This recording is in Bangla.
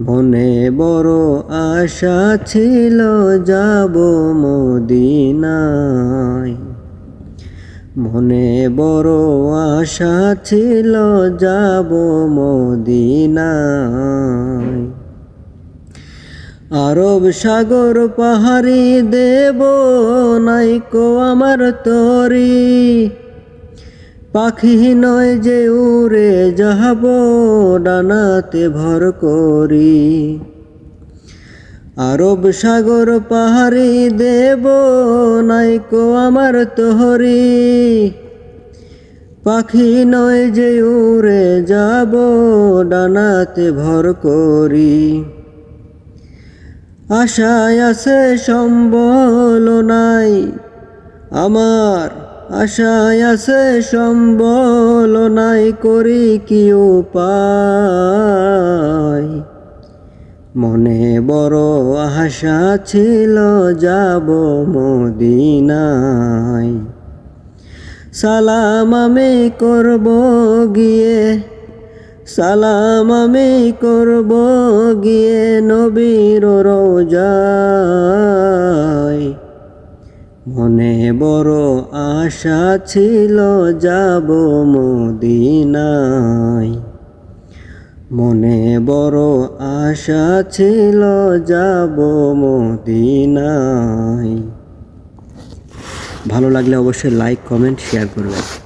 মনে বড় আশা ছিল যাব মদিনায়। মনে বড় আশা ছিল যাব মদিনায়। আরব সাগর পাহাড়ি দেব, নাইকো আমার তরি। পাখি নয় যে উড়ে যাব ডানাতে ভর করি। আরব সাগর পাহাড়ি দেব, নাইকো আমার তোহরি। পাখি নয় যে উড়ে যাব ডানাতে ভর করি। আশায় আছে সম্বল নাই আমার। আশায় আছে সম্বল নাই করি কি উপায়? মনে বড় আশা ছিল যাব মদিনায়। সালাম আমি করব গিয়ে, সালাম আমি করব গিয়ে নবীর রোজায়। মনে বড় আশা ছিল যাব মদিনায়। মনে বড় আশা ছিল যাব মদিনায়। ভালো লাগলে অবশ্যই লাইক কমেন্ট শেয়ার করবেন।